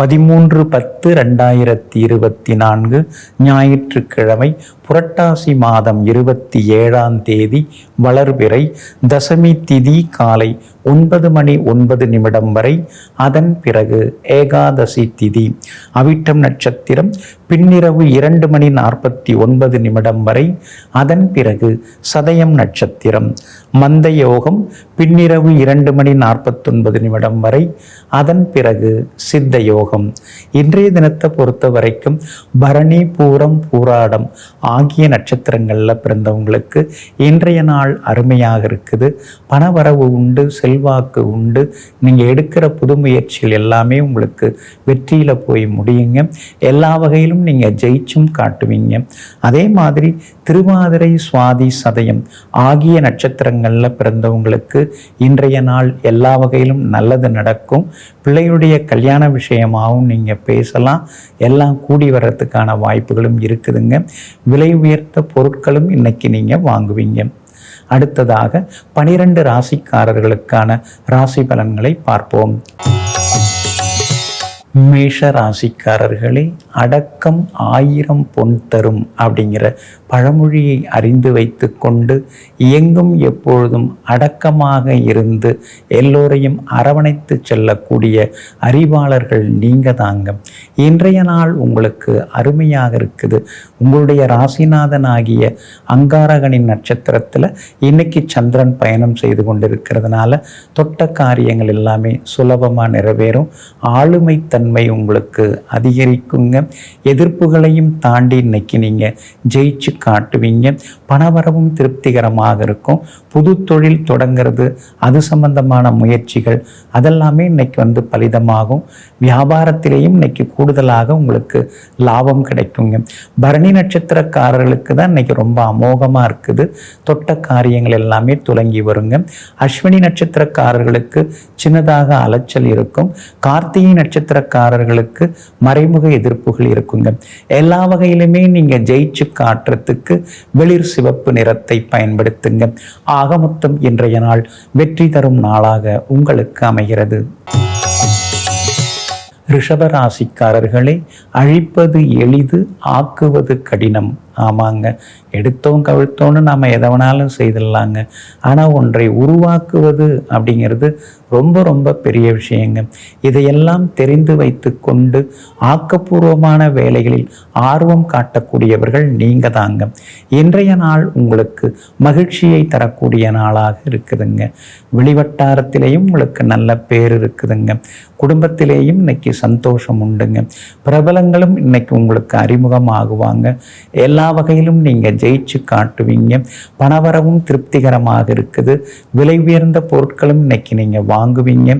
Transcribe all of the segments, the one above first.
பதிமூன்று பத்து ரெண்டாயிரத்தி இருபத்தி நான்கு ஞாயிற்றுக்கிழமை புரட்டாசி மாதம் இருபத்தி ஏழாம் தேதி வளர்பிறை தசமி திதி காலை ஒன்பது மணி ஒன்பது நிமிடம் வரை. அதன் பிறகு ஏகாதசி திதி. அவிட்டம் நட்சத்திரம் பின்னிரவு இரண்டு மணி நாற்பத்தி ஒன்பது நிமிடம் வரை அதன் பிறகு சதயம் நட்சத்திரம். மந்த யோகம் பின்னிரவு இரண்டு மணி நாற்பத்தொன்பது நிமிடம் வரை அதன் பிறகு சித்த யோகம். இன்றைய தினத்தை பொறுத்த வரைக்கும் பரணி பூரம் பூராடம் ஆகிய நட்சத்திரங்களில் பிறந்தவங்களுக்கு இன்றைய நாள் அருமையாக இருக்குது. பணவரவு உண்டு செல்வாக்கு உண்டு. நீங்கள் எடுக்கிற புது முயற்சிகள் எல்லாமே உங்களுக்கு வெற்றியில் போய் முடியுங்க. எல்லா வகையிலும் நீங்கள் ஜெயிச்சும் காட்டுவீங்க? அதே மாதிரி திருவாதிரை சுவாதி சதயம் ஆகிய நட்சத்திரங்களில் பிறந்தவங்களுக்கு இன்றைய நாள் எல்லா வகையிலும் நல்லது நடக்கும். பிள்ளையுடைய கல்யாண விஷயமாகவும் நீங்கள் பேசலாம். எல்லாம் கூடி வர்றதுக்கான வாய்ப்புகளும் இருக்குதுங்க. விலை உயர்த்த பொருட்களும் இன்னைக்கு நீங்கள் வாங்குவீங்க. அடுத்ததாக பனிரெண்டு ராசிக்காரர்களுக்கான ராசி பலன்களை பார்ப்போம். மேஷ ராசிக்காரர்களே அடக்கம் ஆயிரம் பொன் தரும் அப்படிங்கிற பழமொழியை அறிந்து வைத்து கொண்டு இயங்கும் எப்பொழுதும் அடக்கமாக இருந்து எல்லோரையும் அரவணைத்து செல்லக்கூடிய அறிவாளர்கள் நீங்க தாங்க இன்றைய நாள் உங்களுக்கு அருமையாக இருக்குது. உங்களுடைய ராசிநாதன் ஆகிய அங்காரகனின் நட்சத்திரத்தில் இன்னைக்கு சந்திரன் பயணம் செய்து கொண்டிருக்கிறதுனால தொட்ட காரியங்கள் எல்லாமே சுலபமாக நிறைவேறும். ஆளுமை தன்மை உங்களுக்கு அதிகரிக்குங்க. எதிர்ப்புகளையும் தாண்டி இன்னைக்கு நீங்கள் ஜெயிச்சு காட்டுவீங்க. பணவரவும் திருப்திகரமாக இருக்கும். புது தொழில் தொடங்கிறது அது சம்பந்தமான முயற்சிகள் அதெல்லாமே இன்னைக்கு வந்து பலிதமாகும். வியாபாரத்திலேயும் இன்னைக்கு கூடுதலாக உங்களுக்கு லாபம் கிடைக்குங்க. பரணி நட்சத்திரக்காரர்களுக்கு தான் இன்னைக்கு ரொம்ப அமோகமாக இருக்குது. தொட்ட காரியங்கள் எல்லாமே துலங்கி வருங்க. அஸ்வினி நட்சத்திரக்காரர்களுக்கு சின்னதாக அலைச்சல் இருக்கும். கார்த்திகை நட்சத்திரக்காரர்களுக்கு மறைமுக எதிர்ப்புகள் இருக்குங்க. எல்லா வகையிலுமே நீங்கள் ஜெயிச்சு காட்டுறதுக்கு வெளிர் சிவப்பு நிறத்தை பயன்படுத்துங்க. ஆக மொத்தம் இன்றைய நாள் வெற்றி தரும் நாளாக உங்களுக்கு அமைகிறது. ரிஷப ராசிக்காரர்களை அழிப்பது எளிது ஆக்குவது கடினம். ஆமாங்க. எடுத்தோம் கவிழ்த்தோன்னு நாம் எதை வேணாலும் செய்திடலாங்க. ஆனால் ஒன்றை உருவாக்குவது அப்படிங்கிறது ரொம்ப ரொம்ப பெரிய விஷயங்க. இதையெல்லாம் தெரிந்து வைத்து கொண்டு ஆக்கப்பூர்வமான வேலைகளில் ஆர்வம் காட்டக்கூடியவர்கள் நீங்க தாங்க இன்றைய நாள் உங்களுக்கு மகிழ்ச்சியை தரக்கூடிய நாளாக இருக்குதுங்க. வெளிவட்டாரத்திலேயும் உங்களுக்கு நல்ல பேர் இருக்குதுங்க. குடும்பத்திலேயும் இன்னைக்கு சந்தோஷம் உண்டுங்க. பிரபலங்களும் இன்னைக்கு உங்களுக்கு அறிமுகம் ஆகுவாங்க எல்லா வகையிலும் நீங்கள் ஜெயிச்சு காட்டுவீங்க. பணவரவும் திருப்திகரமாக இருக்குது. விலை உயர்ந்த பொருட்களும் இன்னைக்கு நீங்கள் வாங்குவீங்க.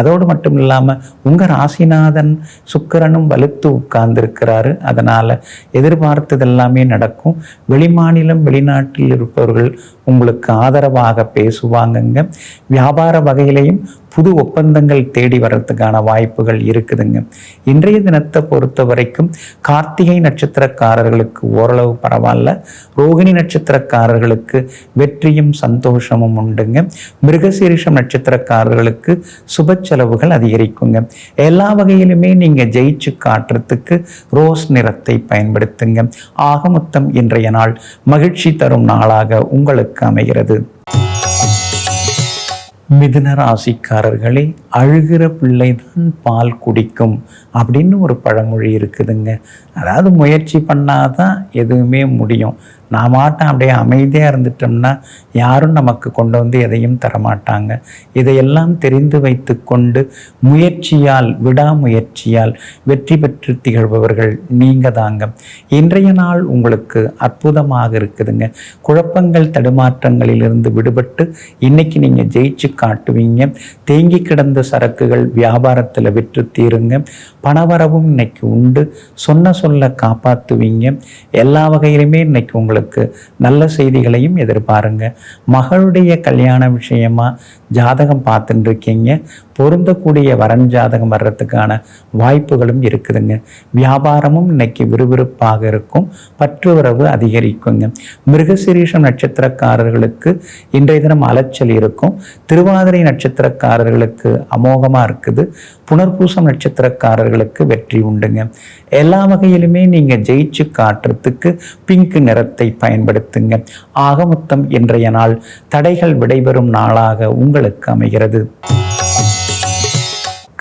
அதோடு மட்டும் இல்லாமல் உங்கள் ராசிநாதன் சுக்கிரனும் வலுத்து உட்கார்ந்துருக்கிறாரு. அதனால் எதிர்பார்த்தது எல்லாமே நடக்கும். வெளிமாநிலம் வெளிநாட்டில் இருப்பவர்கள் உங்களுக்கு ஆதரவாக பேசுவாங்கங்க. வியாபார வகையிலையும் புது ஒப்பந்தங்கள் தேடி வர்றதுக்கான வாய்ப்புகள் இருக்குதுங்க. இன்றைய தினத்தை பொறுத்த வரைக்கும் கார்த்திகை நட்சத்திரக்காரர்களுக்கு ஓரளவு பரவாயில்ல. ரோகிணி நட்சத்திரக்காரர்களுக்கு வெற்றியும் சந்தோஷமும் உண்டுங்க. மிருகசீரிஷம் நட்சத்திரக்காரர்களுக்கு சுப செலவுகள் அதிகரிக்குங்க. எல்லா வகையிலுமே நீங்கள் ஜெயிச்சு காட்டுறதுக்கு ரோஸ் நிறத்தை பயன்படுத்துங்க. ஆக மொத்தம் இன்றைய நாள் மகிழ்ச்சி தரும் நாளாக உங்களுக்கு அமைகிறது. மிதுன ராசிக்காரர்களே அழுகிற பிள்ளைதான் பால் குடிக்கும் அப்படின்னு ஒரு பழமொழி இருக்குதுங்க. அதாவது முயற்சி பண்ணாதான் எதுவுமே முடியும். நான் மாட்டேன் அப்படியே அமைதியாக இருந்துட்டோம்னா யாரும் நமக்கு கொண்டு வந்து எதையும் தரமாட்டாங்க. இதையெல்லாம் தெரிந்து வைத்து கொண்டு முயற்சியால் விடாமுயற்சியால் வெற்றி பெற்று திகழ்பவர்கள் நீங்கள் தாங்க. இன்றைய நாள் உங்களுக்கு அற்புதமாக இருக்குதுங்க. குழப்பங்கள் தடுமாற்றங்களிலிருந்து விடுபட்டு இன்றைக்கி நீங்கள் ஜெயிச்சு காட்டுவீங்க. தேங்கி கிடந்த சரக்குகள் வியாபாரத்தில் விற்று தீருங்க. பணவரவும் இன்னைக்கு உண்டு. சொன்ன சொல்ல காப்பாற்றுவீங்க எல்லா வகையிலுமே இன்னைக்கு உங்களுக்கு உங்களுக்கு நல்ல செய்திகளையும் எதிர்பாருங்க. மகளுடைய கல்யாண விஷயமா ஜாதகம் பார்த்துட்டு இருக்கீங்க பொருந்தக்கூடிய வரன் ஜாதகம் வர்றதுக்கான வாய்ப்புகளும் இருக்குதுங்க. வியாபாரமும் இன்னைக்கு விறுவிறுப்பாக இருக்கும். பற்றுறவு அதிகரிக்குங்க. மிருகசிரீஷம் நட்சத்திரக்காரர்களுக்கு இன்றைய தினம் அலைச்சல் இருக்கும். திருவாதிரை நட்சத்திரக்காரர்களுக்கு அமோகமாக இருக்குது. புனர்பூசம் நட்சத்திரக்காரர்களுக்கு வெற்றி உண்டுங்க. எல்லா வகையிலுமே நீங்கள் ஜெயிச்சு காட்டுறதுக்கு பிங்க் நிறத்தை பயன்படுத்துங்க. ஆகமுத்தம் இன்றைய நாள் தடைகள் விடைபெறும் நாளாக உங்களுக்கு அமைகிறது.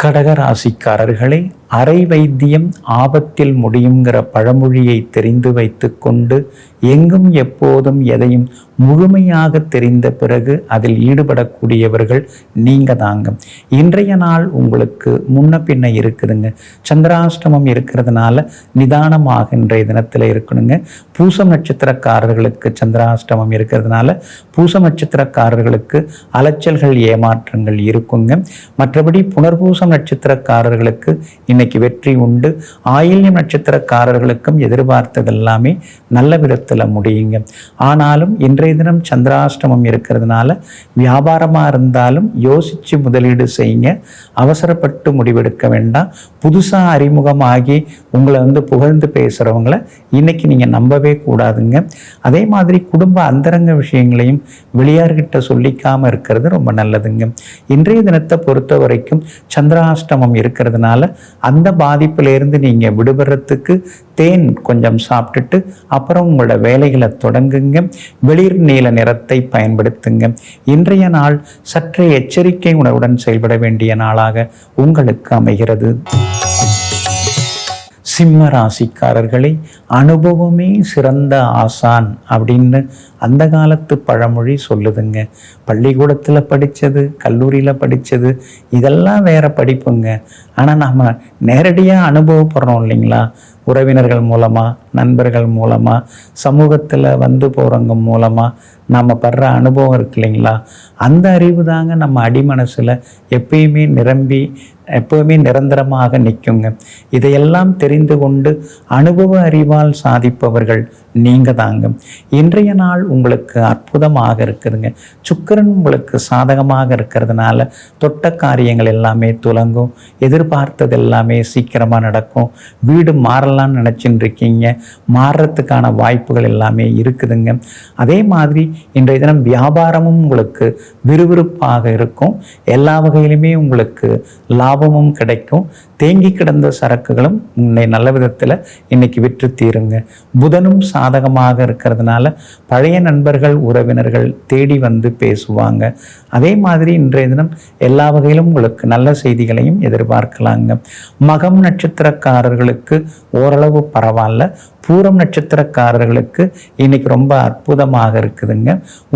கடகராசிக்காரர்களே அரை வைத்தியம் ஆபத்தில் முடியுங்கிற பழமொழியை தெரிந்து வைத்து கொண்டு எங்கும் எப்போதும் எதையும் முழுமையாக தெரிந்த பிறகு அதில் ஈடுபடக்கூடியவர்கள் நீங்க தாங்க இன்றைய நாள் உங்களுக்கு முன்ன பின்ன இருக்குதுங்க. சந்திராஷ்டமம் இருக்கிறதுனால நிதானமாக இன்றைய தினத்தில் இருக்கணுங்க. பூசம் நட்சத்திரக்காரர்களுக்கு சந்திராஷ்டமம் இருக்கிறதுனால பூசம் நட்சத்திரக்காரர்களுக்கு அலைச்சல்கள் ஏமாற்றங்கள் இருக்குங்க. மற்றபடி புனர்பூசம் நட்சத்திரக்காரர்களுக்கு இன்னைக்கு வெற்றி உண்டு. ஆயில்யம் நட்சத்திரக்காரர்களுக்கும் எதிர்பார்த்தது எல்லாமே நல்ல விதத்தில் முடியுங்க. ஆனாலும் இன்றைய தினம் சந்திராஷ்டமம் இருக்கிறதுனால வியாபாரமாக இருந்தாலும் யோசித்து முதலீடு செய்யுங்க. அவசரப்பட்டு முடிவெடுக்க வேண்டாம். புதுசாக அறிமுகமாகி உங்களை வந்து புகழ்ந்து பேசுகிறவங்கள இன்னைக்கு நீங்கள் நம்பவே கூடாதுங்க. அதே மாதிரி குடும்ப அந்தரங்க விஷயங்களையும் வெளியார்கிட்ட சொல்லிக்காமல் இருக்கிறது ரொம்ப நல்லதுங்க. இன்றைய தினத்தை பொறுத்த வரைக்கும் சந்திராஷ்டமம் இருக்கிறதுனால அந்த பாதிப்பிலிருந்து நீங்கள் விடுபடுறதுக்கு தேன் கொஞ்சம் சாப்பிட்டுட்டு அப்புறம் உங்களோட வேலைகளை தொடங்குங்க. வெளிர் நீல நிறத்தை பயன்படுத்துங்க. இன்றைய நாள் சற்றே எச்சரிக்கை உணவுடன் செயல்பட வேண்டிய நாளாக உங்களுக்கு அமைகிறது. சிம்ம ராசிக்காரர்களை அனுபவமே சிறந்த ஆசான் அப்படின்னு அந்த காலத்து பழமொழி சொல்லுதுங்க. பள்ளிக்கூடத்தில் படித்தது கல்லூரியில் படித்தது இதெல்லாம் வேற படிப்புங்க. ஆனால் நம்ம நேரடியாக அனுபவப்படுறோம் இல்லைங்களா? உறவினர்கள் மூலமாக நண்பர்கள் மூலமாக சமூகத்தில் வந்து போகிறவங்க மூலமாக நம்ம படுற அனுபவம் இருக்கு இல்லைங்களா? அந்த அறிவு தாங்க நம்ம அடிமனசில் எப்பயுமே நிரம்பி எப்போவுமே நிரந்தரமாக நிற்குங்க. இதையெல்லாம் தெரிந்து கொண்டு அனுபவ அறிவால் சாதிப்பவர்கள் நீங்கள் தாங்க. இன்றைய நாள் உங்களுக்கு அற்புதமாக இருக்குதுங்க. சுக்கிரன் உங்களுக்கு சாதகமாக இருக்கிறதுனால தொட்ட காரியங்கள் எல்லாமே துலங்கும். எதிர்பார்த்தது எல்லாமே சீக்கிரமாக நடக்கும். வீடு மாறலாம்னு நினச்சின்னு இருக்கீங்க மாறுறதுக்கான வாய்ப்புகள் எல்லாமே இருக்குதுங்க. அதே மாதிரி இன்றைய தினம் வியாபாரமும் உங்களுக்கு விறுவிறுப்பாக இருக்கும். எல்லா வகையிலுமே உங்களுக்கு லாபமும் கிடைக்கும். தேங்கி கிடந்த சரக்குகளும் உன்னை நல்ல விதத்தில் இன்னைக்கு விற்று தீருங்க. புதனும் சாதகமாக இருக்கிறதுனால பழைய நண்பர்கள் உறவினர்கள் தேடி வந்து பேசுவாங்க. அதே மாதிரி இன்றைய தினம் எல்லா வகையிலும் உங்களுக்கு நல்ல செய்திகளையும் எதிர்பார்க்கலாங்க. மகம் நட்சத்திரக்காரர்களுக்கு ஓரளவு பரவாயில்ல. பூரம் நட்சத்திரக்காரர்களுக்கு இன்னைக்கு ரொம்ப அற்புதமாக இருக்குதுங்க.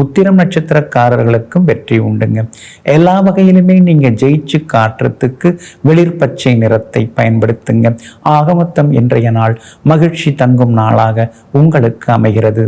உத்திரம் நட்சத்திரக்காரர்களுக்கும் வெற்றி உண்டுங்க. எல்லா வகையிலுமே நீங்கள் ஜெயிச்சு காட்டுறதுக்கு வெளிர் பச்சை நிறத்தை பயன்படுத்துங்க. ஆகமொத்தம் இன்றைய நாள் மகிழ்ச்சி தங்கும் நாளாக உங்களுக்கு அமைகிறது.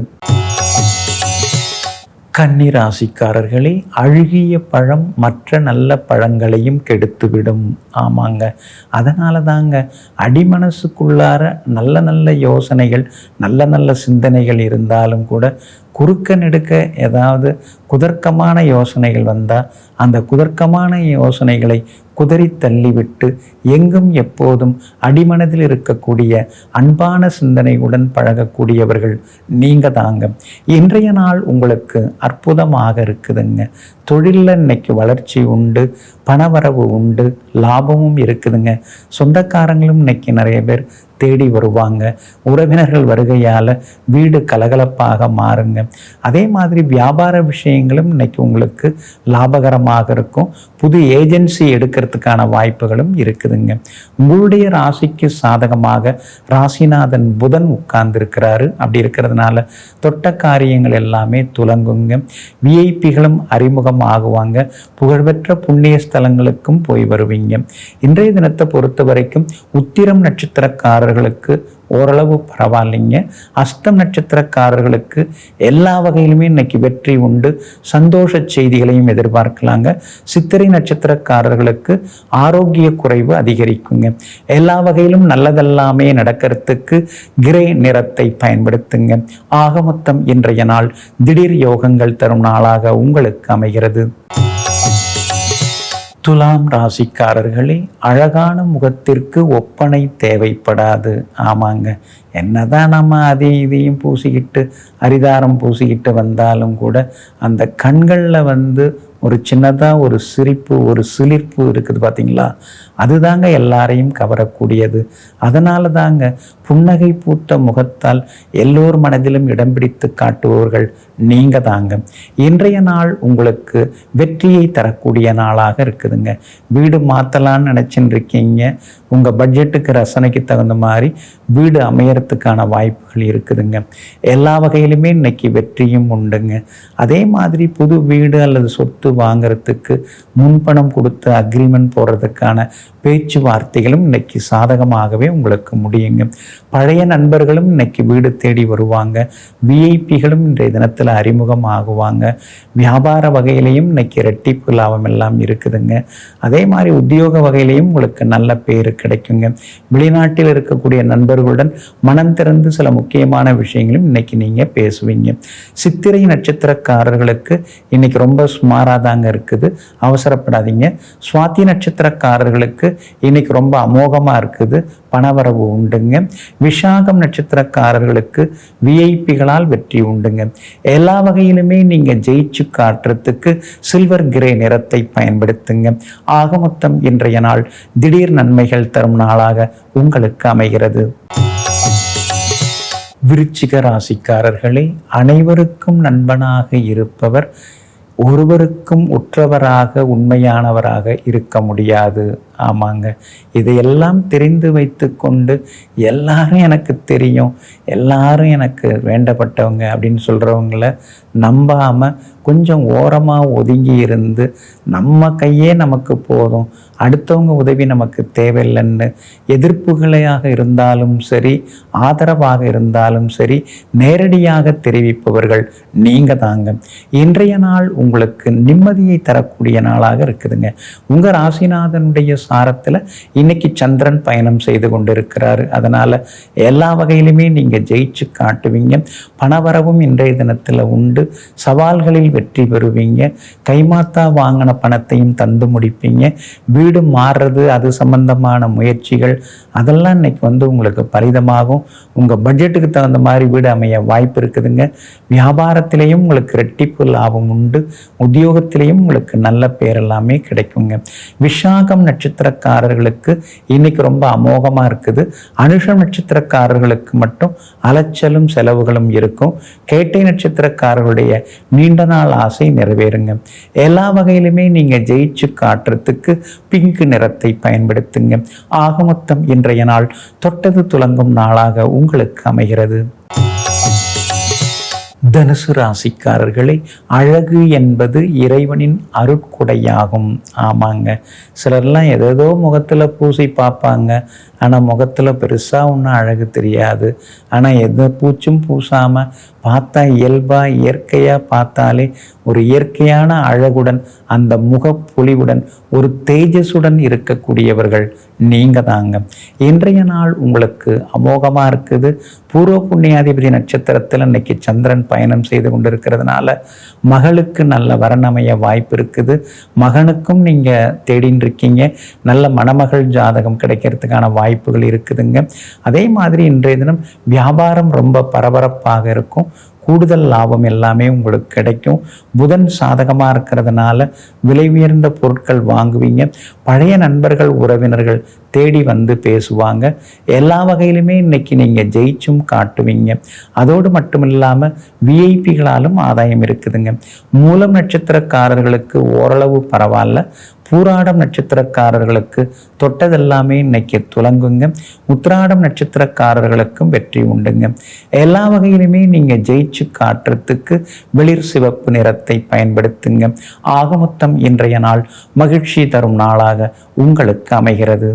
கன்னிராசிக்காரர்களே அழுகிய பழம் மற்ற நல்ல பழங்களையும் கெடுத்துவிடும். ஆமாங்க. அதனால தாங்க அடிமனசுக்குள்ளார நல்ல நல்ல யோசனைகள் நல்ல நல்ல சிந்தனைகள் இருந்தாலும் கூட குறுக்க நெடுக்க ஏதாவது குதர்க்கமான யோசனைகள் வந்தால் அந்த குதர்க்கமான யோசனைகளை குதறி தள்ளிவிட்டு எங்கும் எப்போதும் அடிமனதில் இருக்கக்கூடிய அன்பான சிந்தனையுடன் பழகக்கூடியவர்கள் நீங்கள் தாங்க. இன்றைய நாள் உங்களுக்கு அற்புதமாக இருக்குதுங்க. தொழிலில் இன்னைக்கு வளர்ச்சி உண்டு பணவரவு உண்டு லாபமும் இருக்குதுங்க. சொந்தக்காரங்களும் இன்னைக்கு நிறைய பேர் தேடி வருவாங்க. உறவினர்கள் வருகையால் வீடு கலகலப்பாக மாறுங்க. அதே மாதிரி வியாபார விஷயங்களும் இன்னைக்கு உங்களுக்கு லாபகரமாக இருக்கும். புது ஏஜென்சி எடுக்கிறதுக்கான வாய்ப்புகளும் இருக்குதுங்க. உங்களுடைய ராசிக்கு சாதகமாக ராசிநாதன் புதன் உட்கார்ந்துருக்கிறாரு. அப்படி இருக்கிறதுனால தொட்ட காரியங்கள் எல்லாமே துலங்குங்க. விஐபிகளும் அறிமுகம் ஆகுவாங்க புகழ்பெற்ற புண்ணிய ஸ்தலங்களுக்கும் போய் வருவீங்க. இன்றைய தினத்தை பொறுத்த வரைக்கும் உத்திரம் நட்சத்திரக்காரர் நட்சத்திரக்காரர்களுக்கு ஓரளவு பரவாயில்லைங்க. அஸ்தம் நட்சத்திரக்காரர்களுக்கு எல்லா வகையிலுமே இன்னைக்கு வெற்றி உண்டு. சந்தோஷ செய்திகளையும் எதிர்பார்க்கலாங்க. சித்திரை நட்சத்திரக்காரர்களுக்கு ஆரோக்கிய குறைவு அதிகரிக்குங்க. எல்லா வகையிலும் நல்லதெல்லாமே நடக்கிறதுக்கு கிரே நிறத்தை பயன்படுத்துங்க. ஆக மொத்தம் இன்றைய நாள் திடீர் யோகங்கள் தரும் நாளாக உங்களுக்கு அமைகிறது. துலாம் ராசிக்காரர்களே அழகான முகத்திற்கு ஒப்பனை தேவைப்படாது. ஆமாங்க. என்னதான் நம்ம அதையும் இதையும் பூசிக்கிட்டு அரிதாரம் பூசிக்கிட்டு வந்தாலும் கூட அந்த கண்களில் வந்து ஒரு சின்னதாக ஒரு சிரிப்பு ஒரு சிலிர்ப்பு இருக்குது பார்த்தீங்களா அதுதாங்க எல்லாரையும் கவரக்கூடியது. அதனால தாங்க புன்னகை பூத்த முகத்தால் எல்லோர் மனதிலும் இடம் பிடித்து காட்டுபவர்கள் நீங்க தாங்க இன்றைய நாள் உங்களுக்கு வெற்றியை தரக்கூடிய நாளாக இருக்குதுங்க. வீடு மாற்றலான்னு நினச்சின்னு இருக்கீங்க உங்கள் பட்ஜெட்டுக்கு ரசனைக்கு தகுந்த மாதிரி வீடு அமையறதுக்கான வாய்ப்புகள் இருக்குதுங்க. எல்லா வகையிலுமே இன்னைக்கு வெற்றியும் உண்டுங்க. அதே மாதிரி புது வீடு அல்லது சொத்து வாங்கிறதுக்கு முன்பணம் கொடுத்து அக்ரிமெண்ட் போடுறதுக்கான பேச்சுவார்த்தைகளும் இன்னைக்கு சாதகமாகவே உங்களுக்கு முடியுங்க. பழைய நண்பர்களும் இன்னைக்கு வீடு தேடி வருவாங்க. விஐபிகளும் இன்றைய தினத்தில் அறிமுகம் ஆகுவாங்க வியாபார வகையிலையும் இன்னைக்கு ரெட்டிப்பு லாபம் எல்லாம் இருக்குதுங்க. அதே மாதிரி உத்தியோக வகையிலையும் உங்களுக்கு நல்ல பேர் கிடைக்குங்க. வெளிநாட்டில் இருக்கக்கூடிய நண்பர்களுடன் மனம் திறந்து சில முக்கியமான விஷயங்களும் இன்னைக்கு நீங்கள் பேசுவீங்க. சித்திரை நட்சத்திரக்காரர்களுக்கு இன்னைக்கு ரொம்ப சுமாராக தாங்க இருக்குது. அவசரப்படாதீங்க. சுவாதி நட்சத்திரக்காரர்களுக்கு இன்னைக்கு ரொம்ப அமோகமாக இருக்குது. பணவரவு உண்டுங்க. விஷாகம் நட்சத்திரக்காரர்களுக்கு விஐபிகளால் வெற்றி உண்டுங்க. எல்லா வகையிலுமே நீங்கள் ஜெயிச்சு காட்டுறதுக்கு சில்வர் கிரே நிறத்தை பயன்படுத்துங்க. ஆக மொத்தம் இன்றைய நாள் திடீர் நன்மைகள் தரும் நாளாக உங்களுக்கு அமைகிறது. விருச்சிக ராசிக்காரர்களே அனைவருக்கும் நண்பனாக இருப்பவர் ஒருவருக்கும் உற்றவராக உண்மையானவராக இருக்க முடியாது. ஆமாங்க. இதையெல்லாம் தெரிந்து வைத்து கொண்டு எல்லாரும் எனக்கு தெரியும் எல்லாரும் எனக்கு வேண்டப்பட்டவங்க அப்படின்னு சொல்கிறவங்கள நம்பாமல் கொஞ்சம் ஓரமாக ஒதுங்கி இருந்து நம்ம கையே நமக்கு போதும் அடுத்தவங்க உதவி நமக்கு தேவையில்லைன்னு எதிர்ப்புகளையாக இருந்தாலும் சரி ஆதரவாக இருந்தாலும் சரி நேரடியாக தெரிவிப்பவர்கள் நீங்கள் தாங்க. இன்றைய நாள் உங்களுக்கு நிம்மதியை தரக்கூடிய நாளாக இருக்குதுங்க. உங்கள் ராசிநாதனுடைய சாரத்தில் இன்னைக்கு சந்திரன் பயணம் செய்து கொண்டிருக்கிறாரு. அதனால் எல்லா வகையிலுமே நீங்கள் ஜெயிச்சு காட்டுவீங்க. பணவரவும் இன்றைய தினத்தில் உண்டு. சவால்களில் வெற்றி பெறுவீங்க. கைமாத்தா வாங்கின பணத்தையும் தந்து முடிப்பீங்க. வீடு மாறுறது அது சம்பந்தமான முயற்சிகள் அதெல்லாம் இன்னைக்கு வந்து உங்களுக்கு பலிதமாகும் உங்கள் பட்ஜெட்டுக்கு தகுந்த மாதிரி வீடு அமைய வாய்ப்பு இருக்குதுங்க. வியாபாரத்திலையும் உங்களுக்கு ரெட்டிப்பு லாபம் உண்டு. உத்தியோகத்திலையும் உங்களுக்கு நல்ல பேர் எல்லாமே கிடைக்குங்க. விஷாகம் நட்சத்திரக்காரர்களுக்கு இன்னைக்கு ரொம்ப அமோகமாக இருக்குது. அனுஷம் நட்சத்திரக்காரர்களுக்கு மட்டும் அலைச்சலும் செலவுகளும் இருக்கும். கேட்டை நட்சத்திரக்காரர்களுடைய நீண்ட நாள் ஆசை நிறைவேறுங்க. எல்லா வகையிலுமே நீங்கள் ஜெயிச்சு காட்டுறதுக்கு பிங்க் நிறத்தை பயன்படுத்துங்க. ஆக மொத்தம் இன்றைய நாள் தொட்டது துலங்கும் நாளாக உங்களுக்கு அமைகிறது. தனுசு ராசிக்காரர்களே அழகு என்பது இறைவனின் அருட்கொடையாகும். ஆமாங்க. சிலர்லாம் ஏதேதோ முகத்தில் பூசி பார்ப்பாங்க. ஆனால் முகத்தில் பெருசாக ஒன்றும் அழகு தெரியாது. ஆனால் எந்த பூச்சும் பூசாமல் பார்த்தா இயல்பாக இயற்கையாக பார்த்தாலே ஒரு இயற்கையான அழகுடன் அந்த முகப்பொலிவுடன் ஒரு தேஜஸுடன் இருக்கக்கூடியவர்கள் நீங்கள் தாங்க இன்றைய நாள் உங்களுக்கு அமோகமாக இருக்குது. பூர்வ புண்ணியாதிபதி நட்சத்திரத்தில் இன்னைக்கு சந்திரன் பயணம் செய்து கொண்டிருக்கிறதுனால மகளுக்கு நல்ல வரணமைய வாய்ப்பு இருக்குது. மகனுக்கும் நீங்கள் தேடின்னு இருக்கீங்க நல்ல மணமகள் ஜாதகம் கிடைக்கிறதுக்கான வாய்ப்புகள் இருக்குதுங்க. அதே மாதிரி இன்றைய தினம் வியாபாரம் ரொம்ப பரபரப்பாக இருக்கும். கூடுதல் லாபம் எல்லாமே உங்களுக்கு கிடைக்கும். புதன் சாதகமாக இருக்கிறதுனால விலை உயர்ந்த பொருட்கள் வாங்குவீங்க. பழைய நண்பர்கள் உறவினர்கள் தேடி வந்து பேசுவாங்க. எல்லா வகையிலுமே இன்னைக்கு நீங்கள் ஜெயிச்சும் காட்டுவீங்க. அதோடு மட்டும் இல்லாமல் விஐபிகளாலும் ஆதாயம் இருக்குதுங்க. மூலம் நட்சத்திரக்காரர்களுக்கு ஓரளவு பரவாயில்ல. பூராடம் நட்சத்திரக்காரர்களுக்கு தொட்டதெல்லாமே இன்னைக்கு துலங்குங்க. உத்திராடம் நட்சத்திரக்காரர்களுக்கும் வெற்றி உண்டுங்க. எல்லா வகையிலுமே நீங்கள் ஜெயிச்சு காட்டுறதுக்கு வெளிர் சிவப்பு நிறத்தை பயன்படுத்துங்க. ஆகமொத்தம் இன்றைய நாள் மகிழ்ச்சி தரும் நாளாக உங்களுக்கு அமைகிறது.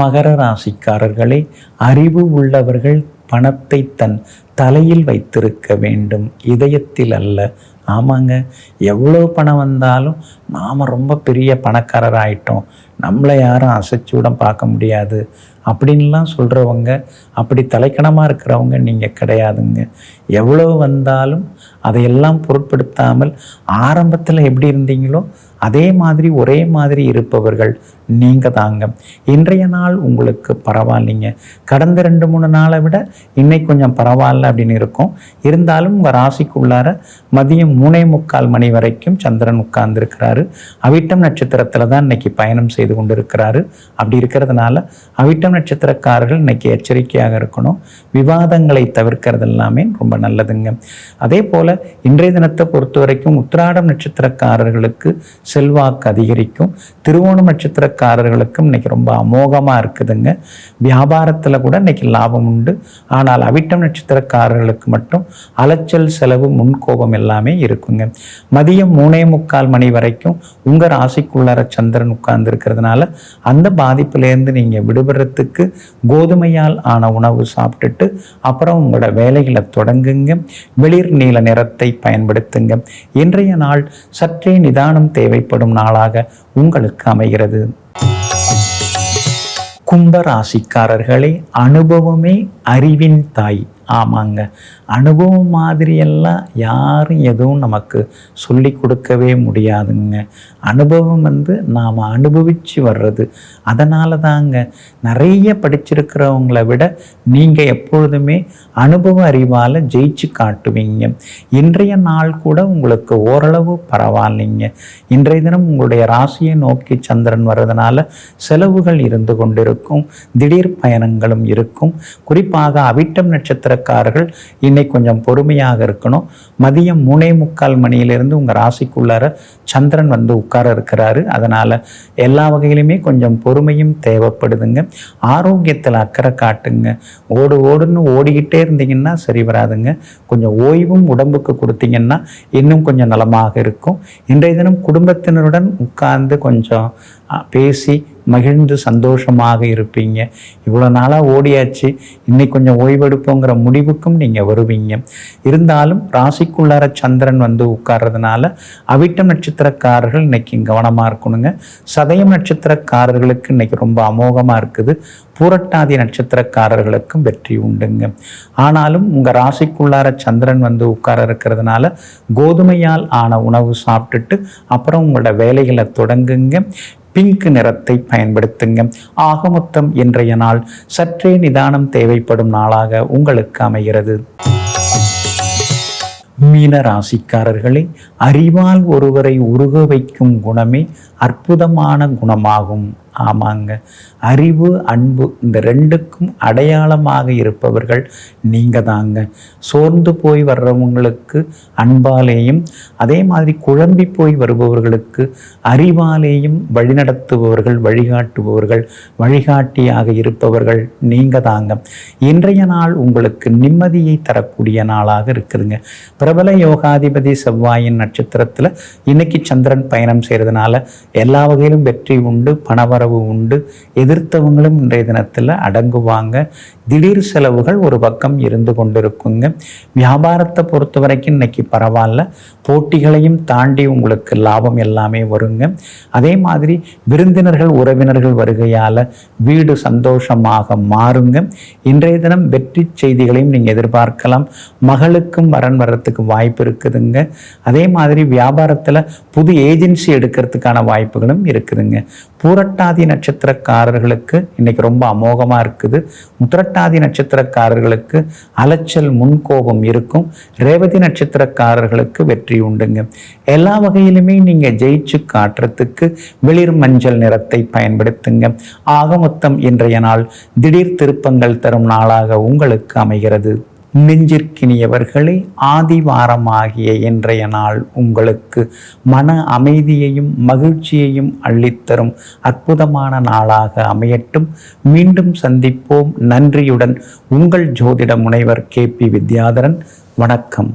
மகர ராசிக்காரர்களே அறிவு உள்ளவர்கள் பணத்தை தன் தலையில் வைத்திருக்க வேண்டும். இதயத்தில் அல்ல ஆமாங்க. எவ்வளோ பணம் வந்தாலும் நாம் ரொம்ப பெரிய பணக்காரர் ஆயிட்டோம் நம்மளை யாரும் அசைச்சூடம் பார்க்க முடியாது. அப்படின்லாம் சொல்கிறவங்க அப்படி தலைக்கணமாக இருக்கிறவங்க நீங்கள் கிடையாதுங்க. எவ்வளோ வந்தாலும் அதையெல்லாம் பொருட்படுத்தாமல் ஆரம்பத்தில் எப்படி இருந்தீங்களோ அதே மாதிரி ஒரே மாதிரி இருப்பவர்கள் நீங்கள் தாங்க. இன்றைய நாள் உங்களுக்கு பரவாயில்லைங்க. கடந்த ரெண்டு மூணு நாளை விட இன்னைக்கு கொஞ்சம் பரவாயில்ல அப்படின்னு இருக்கும். இருந்தாலும் உங்கள் ராசிக்குள்ளார மதியம் மூணே முக்கால் மணி வரைக்கும் சந்திரன் உட்கார்ந்துருக்கிறாரு. அவிட்டம் நட்சத்திரத்தில் தான் இன்னைக்கு பயணம் செய்து கொண்டிருக்கிறாரு. அப்படி இருக்கிறதுனால அவிட்டம் நட்சத்திரக்காரர்கள் இன்னைக்கு எச்சரிக்கையாக இருக்கணும். விவாதங்களை தவிர்க்கிறது எல்லாமே ரொம்ப நல்லதுங்க. அதே போல் இன்றைய தினத்தை பொறுத்த வரைக்கும் உத்திராடம் நட்சத்திரக்காரர்களுக்கு செல்வாக்கு அதிகரிக்கும். திருவோணம் நட்சத்திரக்காரர்களுக்கும் இன்னைக்கு ரொம்ப அமோகமாக இருக்குதுங்க. வியாபாரத்தில் கூட இன்னைக்கு லாபம் உண்டு. ஆனால் அவிட்டம் நட்சத்திரக்காரர்களுக்கு மட்டும் அலைச்சல் செலவு முன்கோபம் எல்லாமே இருக்குங்க. மதியம் மூணே முக்கால் மணி வரைக்கும் உங்கள் ராசிக்குள்ளார சந்திரன் உட்கார்ந்து இருக்கிறதுனால அந்த பாதிப்புலேருந்து நீங்கள் விடுபடுறதுக்கு கோதுமையால் ஆன உணவு சாப்பிட்டுட்டு அப்புறம் உங்களோட வேலைகளை தொடங்குங்க. வெளிர் நீல நிறத்தை பயன்படுத்துங்க. இன்றைய நாள் சற்றே நிதானம் தேவைப்படும் நாளாக உங்களுக்கு அமைகிறது. கும்ப ராசிக்காரர்களே அனுபவமே அறிவின் தாய். ஆமாங்க. அனுபவம் மாதிரியெல்லாம் யாரும் எதுவும் நமக்கு சொல்லி கொடுக்கவே முடியாதுங்க. அனுபவம் வந்து நாம் அனுபவித்து வர்றது. அதனால தாங்க நிறைய படிச்சிருக்கிறவங்கள விட நீங்கள் எப்பொழுதுமே அனுபவ அறிவால் ஜெயிச்சு காட்டுவீங்க. இன்றைய நாள் கூட உங்களுக்கு ஓரளவு பரவாயில்லைங்க. இன்றைய தினம் உங்களுடைய ராசியை நோக்கி சந்திரன் வர்றதுனால செலவுகள் இருந்து கொண்டிருக்கும். திடீர் பயணங்களும் இருக்கும். குறிப்பாக அவிட்டம் நட்சத்திர நட்சத்திரக்காரர்கள் இன்னைக்கு கொஞ்சம் பொறுமையாக இருக்கணும். மதியம் மூணே முக்கால் மணியிலிருந்து உங்கள் ராசிக்குள்ளார சந்திரன் வந்து உட்கார இருக்கிறாரு. அதனால் எல்லா வகையிலுமே கொஞ்சம் பொறுமையும் தேவைப்படுதுங்க. ஆரோக்கியத்தில் அக்கறை காட்டுங்க. ஓடு ஓடுன்னு ஓடிக்கிட்டே இருந்தீங்கன்னா சரி வராதுங்க. கொஞ்சம் ஓய்வும் உடம்புக்கு கொடுத்தீங்கன்னா இன்னும் கொஞ்சம் நலமாக இருக்கும். இன்றைய தினம் குடும்பத்தினருடன் உட்கார்ந்து கொஞ்சம் பேசி மகிழ்ந்து சந்தோஷமாக இருப்பீங்க. இவ்வளோ நாளாக ஓடியாச்சு. இன்னைக்கு கொஞ்சம் ஓய்வெடுப்போங்கிற முடிவுக்கும் நீங்கள் வருவீங்க. இருந்தாலும் ராசிக்குள்ளார சந்திரன் வந்து உட்கார்றதுனால அவிட்டம் நட்சத்திரக்காரர்கள் இன்னைக்கு கவனமாக இருக்கணுங்க. சதயம் நட்சத்திரக்காரர்களுக்கு இன்னைக்கு ரொம்ப அமோகமாக இருக்குது. பூரட்டாதி நட்சத்திரக்காரர்களுக்கும் வெற்றி உண்டுங்க. ஆனாலும் உங்கள் ராசிக்குள்ளார சந்திரன் வந்து உட்கார இருக்கிறதுனால கோதுமையால் ஆன உணவு சாப்பிட்டுட்டு அப்புறம் உங்களோட வேலைகளை தொடங்குங்க. பிங்க் நிறத்தை பயன்படுத்துங்க. ஆக மொத்தம் இன்றைய நாள் சற்றே நிதானம் தேவைப்படும் நாளாக உங்களுக்கு அமைகிறது. மீன ராசிக்காரர்களே அறிவால் ஒருவரை உருக வைக்கும் குணமே அற்புதமான குணமாகும். ஆமாங்க. அறிவு அன்பு இந்த ரெண்டுக்கும் அடையாளமாக இருப்பவர்கள் நீங்கள் தாங்க. சோர்ந்து போய் வர்றவங்களுக்கு அன்பாலேயும் அதே மாதிரி குழம்பி போய் வருபவர்களுக்கு அறிவாலேயும் வழிநடத்துபவர்கள் வழிகாட்டுபவர்கள் வழிகாட்டியாக இருப்பவர்கள் நீங்கள் தாங்க. இன்றைய நாள் உங்களுக்கு நிம்மதியை தரக்கூடிய நாளாக இருக்குதுங்க. பிரபல யோகாதிபதி செவ்வாயின் நட்சத்திரத்தில் இன்னைக்கு சந்திரன் பயணம் செய்கிறதுனால எல்லா வகையிலும் வெற்றி உண்டு பணவரவு உண்டு. எதிர்த்தவங்களும் இன்றைய தினத்தில் அடங்குவாங்க. திடீர் செலவுகள் ஒரு பக்கம் இருந்து கொண்டிருக்குங்க. வியாபாரத்தை பொறுத்த வரைக்கும் இன்னைக்கு பரவாயில்ல. போட்டிகளையும் தாண்டி உங்களுக்கு லாபம் எல்லாமே வருங்க. அதே மாதிரி விருந்தினர்கள் உறவினர்கள் வருகையால் வீடு சந்தோஷமாக மாறுங்க. இன்றைய தினம் வெற்றி செய்திகளையும் நீங்கள் எதிர்பார்க்கலாம். மகளுக்கும் வரன் வர்றதுக்கு வாய்ப்பு இருக்குதுங்க. அதே மாதிரி வியாபாரத்தில் புது ஏஜென்சி எடுக்கிறதுக்கான வாய்ப்பு வாய்ப்புகளும் இருக்குதுங்க. பூரட்டாதி நட்சத்திரக்காரர்களுக்கு இன்னைக்கு ரொம்ப அமோகமாக இருக்குது. முத்திரட்டாதி நட்சத்திரக்காரர்களுக்கு அலைச்சல் முன்கோபம் இருக்கும். ரேவதி நட்சத்திரக்காரர்களுக்கு வெற்றி உண்டுங்க. எல்லா வகையிலுமே நீங்கள் ஜெயிச்சு காட்டுறதுக்கு வெளிர் மஞ்சள் நிறத்தை பயன்படுத்துங்க. ஆக மொத்தம் இன்றைய நாள் திடீர் திருப்பங்கள் தரும் நாளாக உங்களுக்கு அமைகிறது. நெஞ்சிற்கினியவர்களே ஆதிவாரமாகிய இன்றைய நாள் உங்களுக்கு மன அமைதியையும் மகிழ்ச்சியையும் அள்ளித்தரும் அற்புதமான நாளாக அமையட்டும். மீண்டும் சந்திப்போம். நன்றியுடன் உங்கள் ஜோதிட முனைவர் கே பி வித்யாதரன். வணக்கம்.